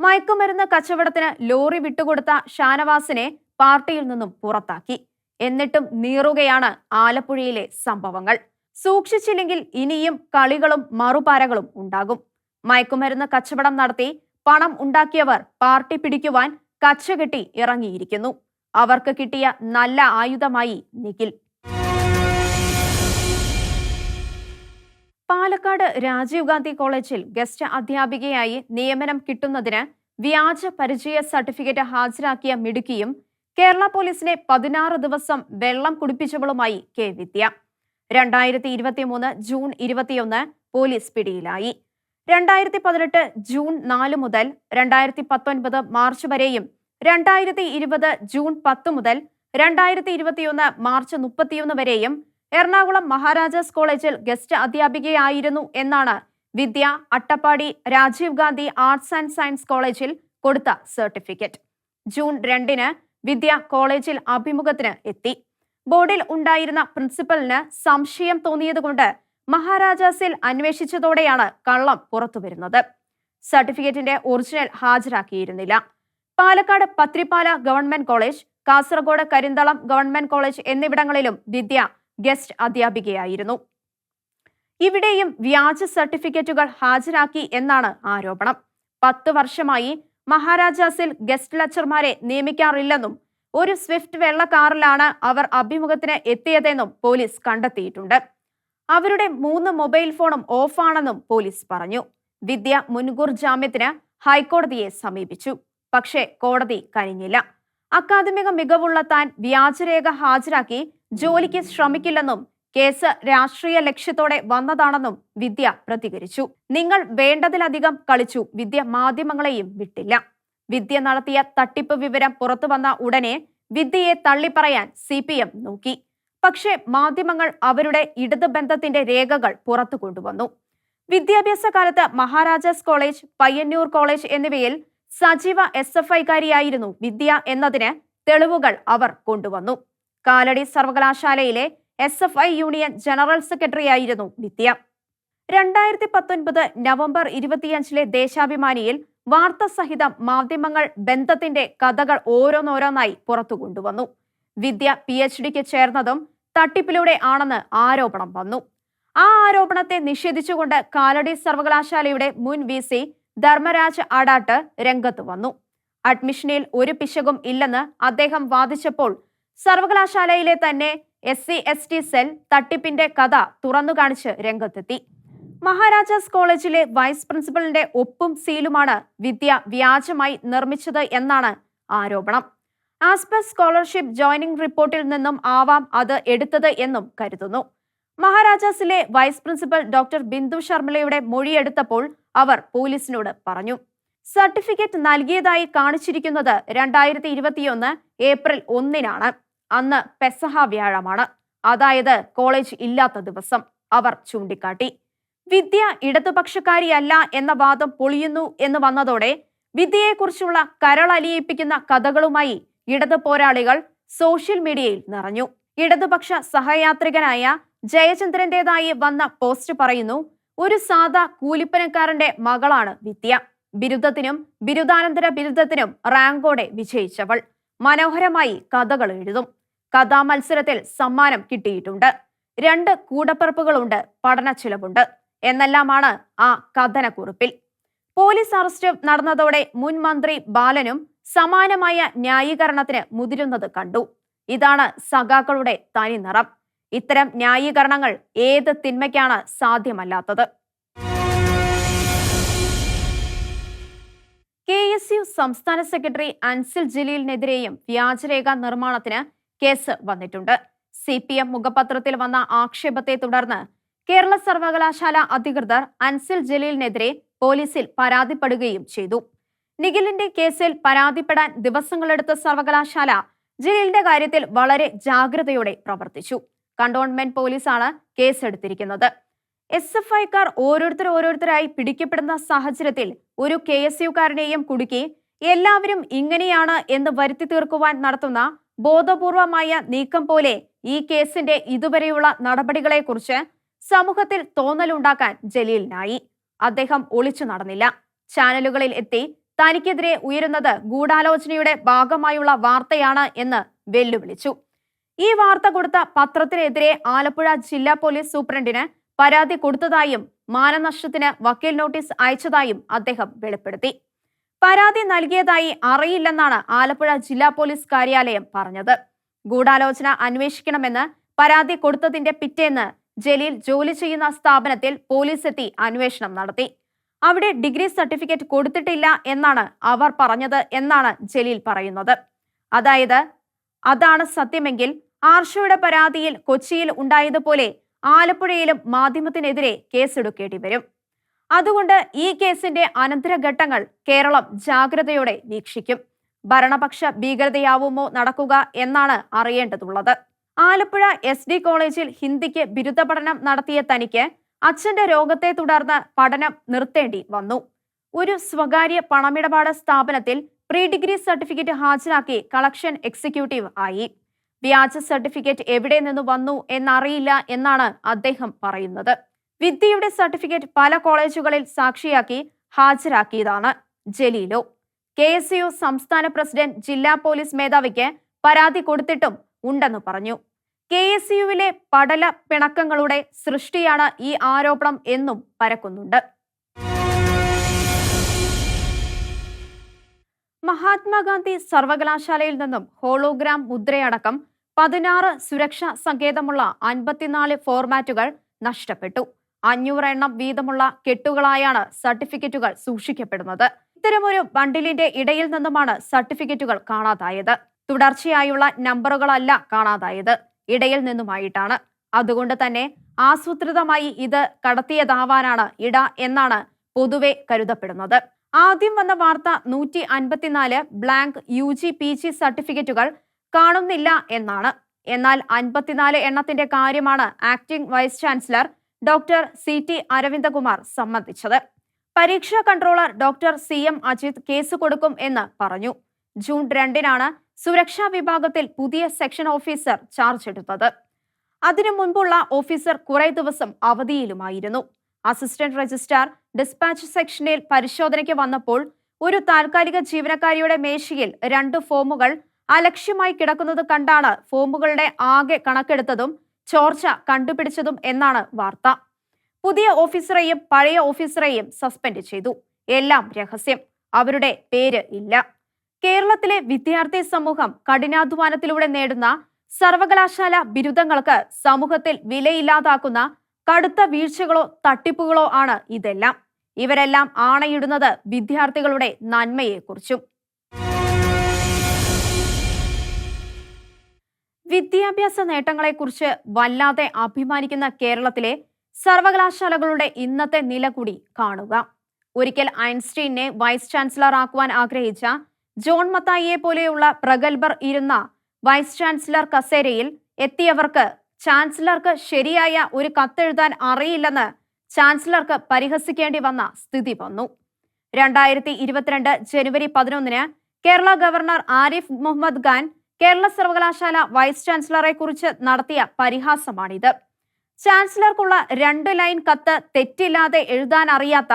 A: മയക്കുമരുന്ന് കച്ചവടത്തിന് ലോറി വിട്ടുകൊടുത്ത ഷാനവാസിനെ പാർട്ടിയിൽ നിന്നും പുറത്താക്കി. എന്നിട്ടും നീറുകയാണ് ആലപ്പുഴയിലെ സംഭവങ്ങൾ. സൂക്ഷിച്ചില്ലെങ്കിൽ ഇനിയും കളികളും മറുപാരകളും ഉണ്ടാകും. മയക്കുമരുന്ന് കച്ചവടം നടത്തി പണം ഉണ്ടാക്കിയവർ പാർട്ടി പിടിക്കുവാൻ കച്ചകെട്ടി ഇറങ്ങിയിരിക്കുന്നു. അവർക്ക് കിട്ടിയ നല്ല ആയുധമായി നിഖിൽ. പാലക്കാട് രാജീവ് ഗാന്ധി കോളേജിൽ ഗസ്റ്റ് അധ്യാപികയായി നിയമനം കിട്ടുന്നതിന് വ്യാജ പരിചയ സർട്ടിഫിക്കറ്റ് ഹാജരാക്കിയ മിടുക്കിയും കേരള പോലീസിനെ പതിനാറ് ദിവസം വെള്ളം കുടിപ്പിച്ചവളുമായി കെ വിദ്യ. രണ്ടായിരത്തി ഇരുപത്തിമൂന്ന് ജൂൺ ഇരുപത്തിയൊന്ന് പോലീസ് പിടിയിലായി. രണ്ടായിരത്തി പതിനെട്ട് ജൂൺ നാല് മുതൽ രണ്ടായിരത്തി പത്തൊൻപത് മാർച്ച് വരെയും രണ്ടായിരത്തി ഇരുപത് ജൂൺ പത്ത് മുതൽ രണ്ടായിരത്തി ഇരുപത്തിയൊന്ന് മാർച്ച് മുപ്പത്തിയൊന്ന് വരെയും എറണാകുളം മഹാരാജാസ് കോളേജിൽ ഗസ്റ്റ് അധ്യാപികയായിരുന്നു എന്നാണ് Vidya Attappadi Rajiv Gandhi arts and science കോളേജിൽ കൊടുത്ത സർട്ടിഫിക്കറ്റ്. ജൂൺ രണ്ടിന് വിദ്യ കോളേജിൽ അഭിമുഖത്തിന് എത്തി. ബോർഡിൽ ഉണ്ടായിരുന്ന പ്രിൻസിപ്പലിന് സംശയം തോന്നിയതുകൊണ്ട് മഹാരാജാസിൽ അന്വേഷിച്ചതോടെയാണ് കള്ളം പുറത്തുവരുന്നത്. സർട്ടിഫിക്കറ്റിന്റെ original ഹാജരാക്കിയിരുന്നില്ല. Palakkad Pathiripala government college Kasaragod Karinthalam government college എന്നിവിടങ്ങളിലും വിദ്യ ഗസ്റ്റ് അധ്യാപികയായിരുന്നു. ഇവിടെയും വ്യാജ സർട്ടിഫിക്കറ്റുകൾ ഹാജരാക്കി എന്നാണ് ആരോപണം. പത്ത് വർഷമായി മഹാരാജാസിൽ ഗസ്റ്റ് ലെക്ചർമാരെ നിയമിക്കാറില്ലെന്നും ഒരു സ്വിഫ്റ്റ് വെള്ള കാറിലാണ് അവർ അഭിമുഖത്തിന് എത്തിയതെന്നും പോലീസ് കണ്ടെത്തിയിട്ടുണ്ട്. അവരുടെ മൂന്ന് മൊബൈൽ ഫോണും ഓഫാണെന്നും പോലീസ് പറഞ്ഞു. വിദ്യ മുൻകൂർ ജാമ്യത്തിന് ഹൈക്കോടതിയെ സമീപിച്ചു. പക്ഷേ കോടതി കഴിഞ്ഞില്ല അക്കാദമിക മികവുള്ള താൻ വ്യാജരേഖ ഹാജരാക്കി ജോലിക്ക് ശ്രമിക്കില്ലെന്നും കേസ് രാഷ്ട്രീയ ലക്ഷ്യത്തോടെ വന്നതാണെന്നും വിദ്യ പ്രതികരിച്ചു. നിങ്ങൾ വേണ്ടതിലധികം കളിച്ചു വിദ്യ മാധ്യമങ്ങളെയും വിട്ടില്ല. വിദ്യ നടത്തിയ തട്ടിപ്പ് വിവരം പുറത്തു വന്ന ഉടനെ വിദ്യയെ തള്ളിപ്പറയാൻ സി പി എം നോക്കി. പക്ഷേ മാധ്യമങ്ങൾ അവരുടെ ഇടതു ബന്ധത്തിന്റെ രേഖകൾ പുറത്തു കൊണ്ടുവന്നു. വിദ്യാഭ്യാസ കാലത്ത് മഹാരാജാസ് കോളേജ് പയ്യന്നൂർ കോളേജ് എന്നിവയിൽ സജീവ എസ് എഫ് ഐക്കാരിയായിരുന്നു വിദ്യ എന്നതിന് തെളിവുകൾ അവർ കൊണ്ടുവന്നു. കാലടി സർവകലാശാലയിലെ S F I union general secretary ആയിരുന്നു വിദ്യ. രണ്ടായിരത്തി പത്തൊൻപത് നവംബർ ഇരുപത്തിയഞ്ചിലെ ദേശാഭിമാനിയിൽ വാർത്ത സഹിതം മാധ്യമങ്ങൾ ബന്ധത്തിന്റെ കഥകൾ ഓരോന്നോരോന്നായി പുറത്തു കൊണ്ടുവന്നു. വിദ്യ പി എച്ച് ഡിക്ക് ചേർന്നതും തട്ടിപ്പിലൂടെ ആണെന്ന് ആരോപണം വന്നു. ആ ആരോപണത്തെ നിഷേധിച്ചുകൊണ്ട് കാലടി സർവകലാശാലയുടെ മുൻ വി സി ധർമ്മരാജ് ആടാട്ട് രംഗത്ത് വന്നു. അഡ്മിഷനിൽ ഒരു പിശകും ഇല്ലെന്ന് അദ്ദേഹം വാദിച്ചപ്പോൾ സർവകലാശാലയിലെ തന്നെ S C S T cell തട്ടിപ്പിന്റെ കഥ തുറന്നു കാണിച്ച് രംഗത്തെത്തി. മഹാരാജാസ് കോളേജിലെ വൈസ് പ്രിൻസിപ്പലിന്റെ ഒപ്പും സീലുമാണ് വിദ്യ വ്യാജമായി നിർമ്മിച്ചത് എന്നാണ് ആരോപണം. ആസ്പെസ് സ്കോളർഷിപ്പ് ജോയിനിംഗ് റിപ്പോർട്ടിൽ നിന്നും ആവാം അത് എടുത്തത് എന്നും കരുതുന്നു. മഹാരാജാസിലെ വൈസ് പ്രിൻസിപ്പൽ ഡോക്ടർ ബിന്ദു ശർമിളയുടെ മൊഴിയെടുത്തപ്പോൾ അവർ പോലീസിനോട് പറഞ്ഞു സർട്ടിഫിക്കറ്റ് നൽകിയതായി കാണിച്ചിരിക്കുന്നത് രണ്ടായിരത്തി ഇരുപത്തിയൊന്ന് ഏപ്രിൽ ഒന്നിനാണ്. അന്ന് പെസഹ വ്യാഴമാണ്. അതായത് കോളേജ് ഇല്ലാത്ത ദിവസം അവർ ചൂണ്ടിക്കാട്ടി. വിദ്യ ഇടതുപക്ഷക്കാരിയല്ല എന്ന വാദം പൊളിയുന്നു എന്ന് വന്നതോടെ വിദ്യയെക്കുറിച്ചുള്ള കരളലിയിപ്പിക്കുന്ന കഥകളുമായി ഇടതു പോരാളികൾ സോഷ്യൽ മീഡിയയിൽ നിറഞ്ഞു. ഇടതുപക്ഷ സഹയാത്രികനായ ജയചന്ദ്രന്റേതായി വന്ന പോസ്റ്റ് പറയുന്നു ഒരു സാധാ കൂലിപ്പനക്കാരന്റെ മകളാണ് വിദ്യ. ബിരുദത്തിനും ബിരുദാനന്തര ബിരുദത്തിനും റാങ്കോടെ വിജയിച്ചവൾ. മനോഹരമായി കഥകൾ എഴുതും. കഥാ മത്സരത്തിൽ സമ്മാനം കിട്ടിയിട്ടുണ്ട്. രണ്ട് കൂടപ്പിറപ്പുകളുണ്ട് പഠന ചിലവുണ്ട്. എന്നെല്ലാമാണ് ആ കഥനക്കുറിപ്പിൽ. പോലീസ് അറസ്റ്റ് നടന്നതോടെ മുൻ മന്ത്രി ബാലനും സമാനമായ ന്യായീകരണത്തിന് മുതിരുന്നത് കണ്ടു. ഇതാണ് സഖാക്കളുടെ തനി നിറം ഇത്തരം ന്യായീകരണങ്ങൾ ഏത് തിന്മയ്ക്കാണ് സാധ്യമല്ലാത്തത്? കെ എസ് യു സംസ്ഥാന സെക്രട്ടറി അൻസിൽ ജലീലിനെതിരെയും വ്യാജരേഖ നിർമ്മാണത്തിന് കേസ് വന്നിട്ടുണ്ട്. സി പി എം മുഖപത്രത്തിൽ വന്ന ആക്ഷേപത്തെ തുടർന്ന് കേരള സർവകലാശാല അധികൃതർ അൻസിൽ ജലീലിനെതിരെ പോലീസിൽ പരാതിപ്പെടുകയും ചെയ്തു. നിഖിലിന്റെ കേസിൽ പരാതിപ്പെടാൻ ദിവസങ്ങളെടുത്ത സർവകലാശാല ജലീലിന്റെ കാര്യത്തിൽ വളരെ ജാഗ്രതയോടെ പ്രവർത്തിച്ചു. കണ്ടോൺമെന്റ് പോലീസാണ് കേസെടുത്തിരിക്കുന്നത്. എസ് എഫ് ഐക്കാർ ഓരോരുത്തർ ഓരോരുത്തരായി പിടിക്കപ്പെടുന്ന സാഹചര്യത്തിൽ ഒരു കെ എസ് യുക്കാരനെയും കുടുക്കി എല്ലാവരും ഇങ്ങനെയാണ് എന്ന് വരുത്തി തീർക്കുവാൻ നടത്തുന്ന ബോധപൂർവമായ നീക്കം പോലെ ഈ കേസിന്റെ ഇതുവരെയുള്ള നടപടികളെക്കുറിച്ച് സമൂഹത്തിൽ തോന്നലുണ്ടാക്കാൻ ജലീലിനായി. അദ്ദേഹം ഒളിച്ചു നടന്നില്ല. ചാനലുകളിൽ എത്തി തനിക്കെതിരെ ഉയരുന്നത് ഗൂഢാലോചനയുടെ ഭാഗമായുള്ള വാർത്തയാണ് എന്ന് വെല്ലുവിളിച്ചു. ഈ വാർത്ത കൊടുത്ത പത്രത്തിനെതിരെ ആലപ്പുഴ ജില്ലാ പോലീസ് സൂപ്രണ്ടിന് പരാതി കൊടുത്തതായും മാനനഷ്ടത്തിന് വക്കീൽ നോട്ടീസ് അയച്ചതായും അദ്ദേഹം വെളിപ്പെടുത്തി. പരാതി നൽകിയതായി അറിയില്ലെന്നാണ് ആലപ്പുഴ ജില്ലാ പോലീസ് കാര്യാലയം പറഞ്ഞത്. ഗൂഢാലോചന അന്വേഷിക്കണമെന്ന് പരാതി കൊടുത്തതിന്റെ പിറ്റേന്ന് ജലീൽ ജോലി ചെയ്യുന്ന സ്ഥാപനത്തിൽ പോലീസ് എത്തി അന്വേഷണം നടത്തി. അവിടെ ഡിഗ്രി സർട്ടിഫിക്കറ്റ് കൊടുത്തിട്ടില്ല എന്നാണ് അവർ പറഞ്ഞത് എന്നാണ് ജലീൽ പറയുന്നത്. അതായത് അതാണ് സത്യമെങ്കിൽ ആർഷയുടെ പരാതിയിൽ കൊച്ചിയിൽ ഉണ്ടായതുപോലെ ആലപ്പുഴയിലും മാധ്യമത്തിനെതിരെ കേസെടുക്കേണ്ടി വരും. അതുകൊണ്ട് ഈ കേസിന്റെ അനന്തരഘട്ടങ്ങൾ കേരളം ജാഗ്രതയോടെ വീക്ഷിക്കും. ഭരണപക്ഷ ഭീകരതയാവുമോ നടക്കുക എന്നാണ് അറിയേണ്ടതുള്ളത്. ആലപ്പുഴ എസ് ഡി കോളേജിൽ ഹിന്ദിക്ക് ബിരുദ പഠനം നടത്തിയ തനിക്ക് അച്ഛന്റെ രോഗത്തെ തുടർന്ന് പഠനം നിർത്തേണ്ടി വന്നു. ഒരു സ്വകാര്യ പണമിടപാട് സ്ഥാപനത്തിൽ പ്രീ ഡിഗ്രി സർട്ടിഫിക്കറ്റ് ഹാജരാക്കി കളക്ഷൻ എക്സിക്യൂട്ടീവ് ആയി. വ്യാജ സർട്ടിഫിക്കറ്റ് എവിടെ നിന്ന് വന്നു എന്നറിയില്ല എന്നാണ് അദ്ദേഹം പറയുന്നത്. വിദ്യയുടെ സർട്ടിഫിക്കറ്റ് പല കോളേജുകളിൽ സാക്ഷിയാക്കി ഹാജരാക്കിയതാണ് ജലീലോ. കെ എസ് യു സംസ്ഥാന പ്രസിഡന്റ് ജില്ലാ പോലീസ് മേധാവിക്ക് പരാതി കൊടുത്തിട്ടും ഉണ്ടെന്ന് പറഞ്ഞു. കെ എസ് യുവിലെ പടല പിണക്കങ്ങളുടെ സൃഷ്ടിയാണ് ഈ ആരോപണം എന്നും പരക്കുന്നുണ്ട്. മഹാത്മാഗാന്ധി സർവകലാശാലയിൽ നിന്നും ഹോളോഗ്രാം മുദ്രയടക്കം പതിനാറ് സുരക്ഷാ സങ്കേതമുള്ള അൻപത്തിനാല് ഫോർമാറ്റുകൾ നഷ്ടപ്പെട്ടു. അഞ്ഞൂറ് എണ്ണം വീതമുള്ള കെട്ടുകളായാണ് സർട്ടിഫിക്കറ്റുകൾ സൂക്ഷിക്കപ്പെടുന്നത്. ഇത്തരമൊരു ബണ്ടിലിന്റെ ഇടയിൽ നിന്നുമാണ് സർട്ടിഫിക്കറ്റുകൾ കാണാതായത്. തുടർച്ചയായുള്ള നമ്പറുകളല്ല കാണാതായത്. ഇടയിൽ നിന്നുമായിട്ടാണ്. അതുകൊണ്ട് തന്നെ ആസൂത്രിതമായി ഇത് കടത്തിയതാവാനാണ് ഇട എന്നാണ് പൊതുവെ കരുതപ്പെടുന്നത്. ആദ്യം വന്ന വാർത്ത നൂറ്റി അൻപത്തിനാല് blank U G P G സർട്ടിഫിക്കറ്റുകൾ കാണുന്നില്ല എന്നാണ്. എന്നാൽ അൻപത്തിനാല് എണ്ണത്തിന്റെ കാര്യമാണ് acting vice chancellor doctor C T Aravindakumar സമ്മതിച്ചത്. പരീക്ഷാ controller doctor C M Ajith case കൊടുക്കും എന്ന് പറഞ്ഞു. ജൂൺ രണ്ടിനാണ് സുരക്ഷാ വിഭാഗത്തിൽ പുതിയ സെക്ഷൻ ഓഫീസർ ചാർജ് എടുത്തത്. അതിനു മുൻപുള്ള ഓഫീസർ കുറെ ദിവസം അവധിയിലുമായിരുന്നു. അസിസ്റ്റന്റ് രജിസ്ട്രാർ ഡിസ്പാച്ച് സെക്ഷനിൽ പരിശോധനയ്ക്ക് വന്നപ്പോൾ ഒരു താൽക്കാലിക ജീവനക്കാരിയുടെ മേശയിൽ രണ്ട് ഫോമുകൾ അലക്ഷ്യമായി കിടക്കുന്നത് കണ്ടാണ് ഫോമുകളുടെ ആകെ കണക്കെടുത്തതും ചോർച്ച കണ്ടുപിടിച്ചതും എന്നാണ് വാർത്ത. പുതിയ ഓഫീസറെയും പഴയ ഓഫീസറെയും സസ്പെൻഡ് ചെയ്തു. എല്ലാം രഹസ്യം. അവരുടെ പേര് ഇല്ല. കേരളത്തിലെ വിദ്യാർത്ഥി സമൂഹം കഠിനാധ്വാനത്തിലൂടെ നേടുന്ന സർവകലാശാല ബിരുദങ്ങൾക്ക് സമൂഹത്തിൽ വിലയില്ലാതാക്കുന്ന കടുത്ത വീഴ്ചകളോ തട്ടിപ്പുകളോ ആണ് ഇതെല്ലാം. ഇവരെല്ലാം ആണയിടുന്നത് വിദ്യാർത്ഥികളുടെ നന്മയെക്കുറിച്ചും വിദ്യാഭ്യാസ നേട്ടങ്ങളെക്കുറിച്ച് വല്ലാതെ അഭിമാനിക്കുന്ന കേരളത്തിലെ സർവകലാശാലകളുടെ ഇന്നത്തെ നില കൂടി കാണുക. ഒരിക്കൽ ഐൻസ്റ്റീനെ വൈസ് ചാൻസലർ ആക്കുവാൻ ആഗ്രഹിച്ച ജോൺ മത്തായിയെ പോലെയുള്ള പ്രഗത്ഭർ ഇരുന്ന വൈസ് ചാൻസലർ കസേരയിൽ എത്തിയവർക്ക് ചാൻസലർക്ക് ശരിയായ ഒരു കത്തെഴുതാൻ അറിയില്ലെന്ന് ചാൻസലർക്ക് പരിഹസിക്കേണ്ടി വന്ന സ്ഥിതി വന്നു. രണ്ടായിരത്തി ഇരുപത്തിരണ്ട് ജനുവരി പതിനൊന്നിന് കേരള ഗവർണർ ആരിഫ് മുഹമ്മദ് ഖാൻ കേരള സർവകലാശാല വൈസ് ചാൻസലറെ കുറിച്ച് നടത്തിയ പരിഹാസമാണിത്. ചാൻസലർക്കുള്ള രണ്ട് ലൈൻ കത്ത് തെറ്റില്ലാതെ എഴുതാൻ അറിയാത്ത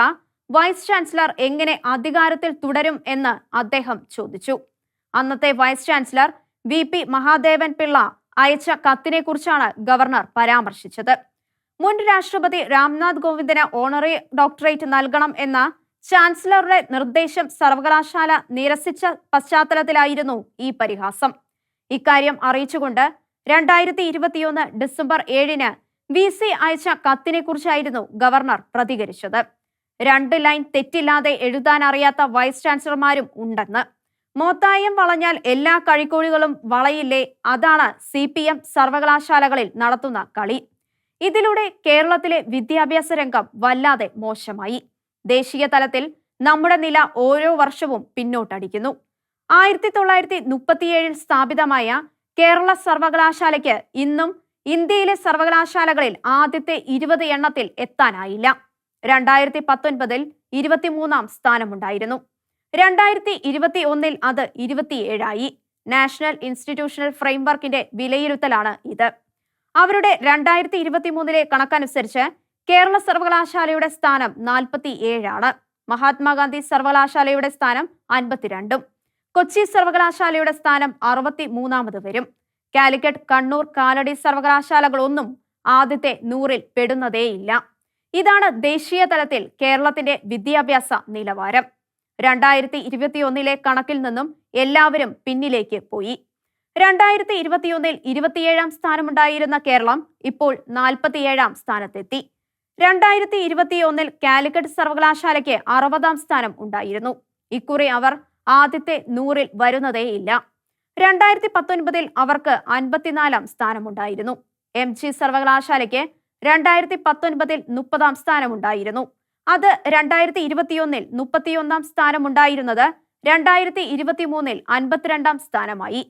A: വൈസ് ചാൻസലർ എങ്ങനെ അധികാരത്തിൽ തുടരും എന്ന് അദ്ദേഹം ചോദിച്ചു. അന്നത്തെ vice chancellor V P Mahadevan Pillai അയച്ച കത്തിനെ കുറിച്ചാണ് ഗവർണർ പരാമർശിച്ചത്. മുൻ രാഷ്ട്രപതി രാംനാഥ് കോവിന്ദിന് ഓണറി ഡോക്ടറേറ്റ് നൽകണം എന്ന ചാൻസലറുടെ നിർദ്ദേശം സർവകലാശാല നിരസിച്ച പശ്ചാത്തലത്തിലായിരുന്നു ഈ പരിഹാസം. ഇക്കാര്യം അറിയിച്ചുകൊണ്ട് രണ്ടായിരത്തി ഇരുപത്തിയൊന്ന് ഡിസംബർ ഏഴിന് വി സി അയച്ച കത്തിനെ കുറിച്ചായിരുന്നു ഗവർണർ പ്രതികരിച്ചത്. രണ്ട് ലൈൻ തെറ്റില്ലാതെ എഴുതാൻ അറിയാത്ത വൈസ് ചാൻസലർമാരും ഉണ്ടെന്ന്. മോത്തായം വളഞ്ഞാൽ എല്ലാ കഴിക്കോഴികളും വളയില്ലേ? അതാണ് സി പി എം സർവകലാശാലകളിൽ നടത്തുന്ന കളി. ഇതിലൂടെ കേരളത്തിലെ വിദ്യാഭ്യാസ രംഗം വല്ലാതെ മോശമായി. ദേശീയ തലത്തിൽ നമ്മുടെ നില ഓരോ വർഷവും പിന്നോട്ടടിക്കുന്നു. ആയിരത്തി തൊള്ളായിരത്തി മുപ്പത്തിയേഴിൽ സ്ഥാപിതമായ കേരള സർവകലാശാലയ്ക്ക് ഇന്നും ഇന്ത്യയിലെ സർവകലാശാലകളിൽ ആദ്യത്തെ ഇരുപത് എണ്ണത്തിൽ എത്താനായില്ല. രണ്ടായിരത്തി പത്തൊൻപതിൽ ഇരുപത്തിമൂന്നാം സ്ഥാനമുണ്ടായിരുന്നു. രണ്ടായിരത്തി ഇരുപത്തി ഒന്നിൽ അത് ഇരുപത്തിയേഴായി. നാഷണൽ ഇൻസ്റ്റിറ്റ്യൂഷണൽ ഫ്രെയിംവർക്കിന്റെ വിലയിരുത്തലാണ് ഇത്. അവരുടെ രണ്ടായിരത്തി ഇരുപത്തി മൂന്നിലെ കണക്കനുസരിച്ച് കേരള സർവകലാശാലയുടെ സ്ഥാനം നാൽപ്പത്തി ഏഴാണ് മഹാത്മാഗാന്ധി സർവകലാശാലയുടെ സ്ഥാനം അൻപത്തിരണ്ടും. കൊച്ചി സർവകലാശാലയുടെ സ്ഥാനം അറുപത്തി മൂന്നാമത് വരും. കാലിക്കറ്റ് കണ്ണൂർ കാലടി സർവകലാശാലകളൊന്നും ആദ്യത്തെ നൂറിൽ പെടുന്നതേയില്ല. ഇതാണ് ദേശീയ തലത്തിൽ കേരളത്തിന്റെ വിദ്യാഭ്യാസ നിലവാരം. രണ്ടായിരത്തി ഇരുപത്തിയൊന്നിലെ കണക്കിൽ നിന്നും എല്ലാവരും പിന്നിലേക്ക് പോയി. രണ്ടായിരത്തി ഇരുപത്തിയൊന്നിൽ ഇരുപത്തിയേഴാം സ്ഥാനമുണ്ടായിരുന്ന കേരളം ഇപ്പോൾ നാൽപ്പത്തിയേഴാം സ്ഥാനത്തെത്തി. രണ്ടായിരത്തി ഇരുപത്തിയൊന്നിൽ കാലിക്കറ്റ് സർവകലാശാലയ്ക്ക് അറുപതാം സ്ഥാനം ഉണ്ടായിരുന്നു. ഇക്കുറി അവർ ആദ്യത്തെ നൂറിൽ വരുന്നതേയില്ല രണ്ടായിരത്തി പത്തൊൻപതിൽ അവർക്ക് അൻപത്തിനാലാം സ്ഥാനമുണ്ടായിരുന്നു. എം ജി സർവകലാശാലയ്ക്ക് രണ്ടായിരത്തി പത്തൊൻപതിൽ മുപ്പതാം സ്ഥാനമുണ്ടായിരുന്നു. അത് രണ്ടായിരത്തി ഇരുപത്തിയൊന്നിൽ മുപ്പത്തിയൊന്നാം സ്ഥാനമുണ്ടായിരുന്നത് രണ്ടായിരത്തി ഇരുപത്തിമൂന്നിൽ അൻപത്തിരണ്ടാം സ്ഥാനമായി.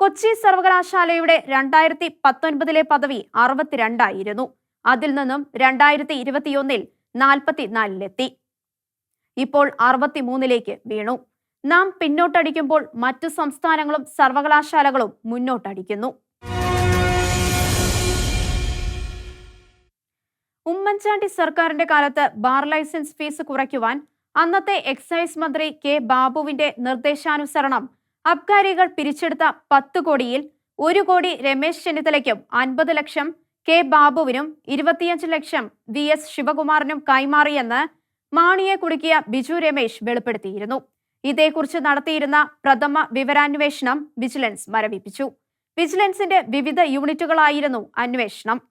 A: കൊച്ചി സർവകലാശാലയുടെ രണ്ടായിരത്തി പത്തൊൻപതിലെ പദവി അറുപത്തിരണ്ടായിരുന്നു. അതിൽ നിന്നും രണ്ടായിരത്തി ഇരുപത്തിയൊന്നിൽ നാൽപ്പത്തിനാലിലെത്തി. ഇപ്പോൾ അറുപത്തിമൂന്നിലേക്ക് വീണു. നാം പിന്നോട്ടടിക്കുമ്പോൾ മറ്റു സംസ്ഥാനങ്ങളും സർവകലാശാലകളും മുന്നോട്ടടിക്കുന്നു. ഉമ്മൻചാണ്ടി സർക്കാരിന്റെ കാലത്ത് ബാർ ലൈസൻസ് ഫീസ് കുറയ്ക്കുവാൻ അന്നത്തെ എക്സൈസ് മന്ത്രി കെ ബാബുവിന്റെ നിർദ്ദേശാനുസരണം അബ്കാരികൾ പിരിച്ചെടുത്ത പത്ത് കോടിയിൽ ഒരു കോടി രമേശ് ചെന്നിത്തലയ്ക്കും അൻപത് ലക്ഷം കെ ബാബുവിനും ഇരുപത്തിയഞ്ച് ലക്ഷം വി എസ് ശിവകുമാറിനും കൈമാറിയെന്ന് മാണിയെ കുടുക്കിയ ബിജു രമേശ് വെളിപ്പെടുത്തിയിരുന്നു. ഇതേക്കുറിച്ച് നടത്തിയിരുന്ന പ്രഥമ വിവരാന്വേഷണം വിജിലൻസ് മരവിപ്പിച്ചു. വിജിലൻസിന്റെ വിവിധ യൂണിറ്റുകളായിരുന്നു അന്വേഷണം.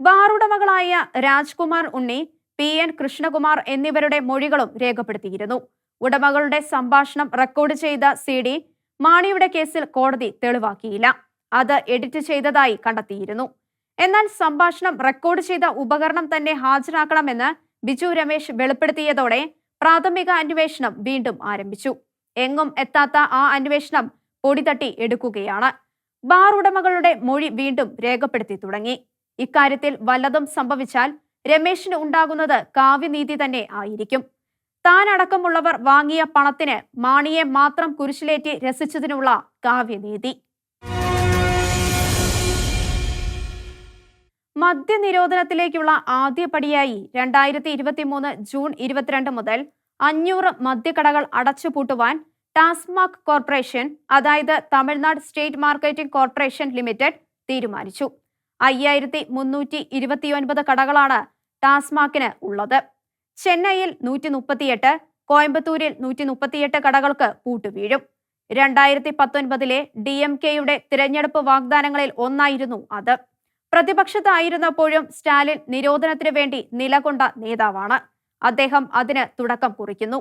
A: ബാറുടമകളായ രാജ്കുമാർ ഉണ്ണി പി. എൻ. കൃഷ്ണകുമാർ എന്നിവരുടെ മൊഴികളും രേഖപ്പെടുത്തിയിരുന്നു. ഉടമകളുടെ സംഭാഷണം റെക്കോർഡ് ചെയ്ത സി. ഡി. മാണിയുടെ കേസിൽ കോടതി തെളിവാക്കിയില്ല. അത് എഡിറ്റ് ചെയ്തതായി കണ്ടെത്തിയിരുന്നു. എന്നാൽ സംഭാഷണം റെക്കോർഡ് ചെയ്ത ഉപകരണം തന്നെ ഹാജരാക്കണമെന്ന് ബിജു രമേശ് വെളിപ്പെടുത്തിയതോടെ പ്രാഥമിക അന്വേഷണം വീണ്ടും ആരംഭിച്ചു. എങ്ങും എത്താത്ത ആ അന്വേഷണം പൊടിതട്ടി എടുക്കുകയാണ്. ബാർ ഉടമകളുടെ മൊഴി വീണ്ടും രേഖപ്പെടുത്തി തുടങ്ങി. ഇക്കാര്യത്തിൽ വല്ലതും സംഭവിച്ചാൽ രമേശിന് ഉണ്ടാകുന്നത് കാവ്യനീതി തന്നെ ആയിരിക്കും. താനടക്കമുള്ളവർ വാങ്ങിയ പണത്തിന് മാണിയെ മാത്രം കുരിശിലേറ്റി രസിച്ചതിനുള്ള കാവ്യനീതി. മദ്യനിരോധനത്തിലേക്കുള്ള ആദ്യപടിയായി രണ്ടായിരത്തി ഇരുപത്തി മൂന്ന് ജൂൺ ഇരുപത്തിരണ്ട് മുതൽ അഞ്ഞൂറ് മദ്യക്കടകൾ അടച്ചുപൂട്ടുവാൻ ടാസ്മാക് കോർപ്പറേഷൻ അതായത് Tamil Nadu state marketing corporation limited തീരുമാനിച്ചു. അയ്യായിരത്തി മുന്നൂറ്റി ഇരുപത്തിയൊൻപത് കടകളാണ് ടാസ്മാക്കിന് ഉള്ളത്. ചെന്നൈയിൽ നൂറ്റി മുപ്പത്തിയെട്ട് കോയമ്പത്തൂരിൽ നൂറ്റി മുപ്പത്തിയെട്ട് കടകൾക്ക് പൂട്ടുവീഴും. രണ്ടായിരത്തി പത്തൊൻപതിലെ ഡി എം കെയുടെ തിരഞ്ഞെടുപ്പ് വാഗ്ദാനങ്ങളിൽ ഒന്നായിരുന്നു അത്. പ്രതിപക്ഷത്തായിരുന്നപ്പോഴും സ്റ്റാലിൻ നിരോധനത്തിനു വേണ്ടി നിലകൊണ്ട നേതാവാണ്. അദ്ദേഹം അതിന് തുടക്കം കുറിക്കുന്നു.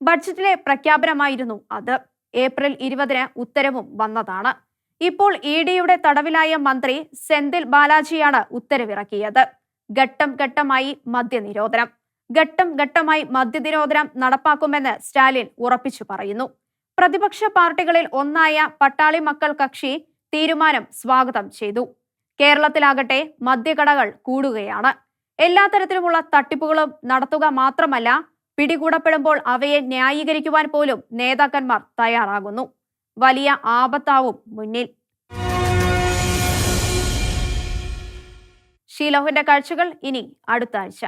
A: ബഡ്ജറ്റിലെ പ്രഖ്യാപനമായിരുന്നു അത്. ഏപ്രിൽ ഇരുപതിന് ഉത്തരവും വന്നതാണ്. ഇപ്പോൾ ഇ ഡിയുടെ തടവിലായ മന്ത്രി സെന്തിൽ ബാലാജിയാണ് ഉത്തരവിറക്കിയത്. ഘട്ടം ഘട്ടമായി മദ്യനിരോധനം. ഘട്ടം ഘട്ടമായി മദ്യനിരോധനം നടപ്പാക്കുമെന്ന് സ്റ്റാലിൻ ഉറപ്പിച്ചു പറയുന്നു. പ്രതിപക്ഷ പാർട്ടികളിൽ ഒന്നായ പട്ടാളി മക്കൾ കക്ഷി തീരുമാനം സ്വാഗതം ചെയ്തു. കേരളത്തിലാകട്ടെ മദ്യകടകൾ കൂടുകയാണ്. എല്ലാ തരത്തിലുമുള്ള തട്ടിപ്പുകളും നടത്തുക മാത്രമല്ല പിടികൂടപ്പെടുമ്പോൾ അവയെ ന്യായീകരിക്കുവാൻ പോലും നേതാക്കന്മാർ തയ്യാറാകുന്നു. വലിയ ആപത്താവും മുന്നിൽ. ഷീലോഹിന്റെ കാഴ്ചകൾ ഇനി അടുത്ത ആഴ്ച.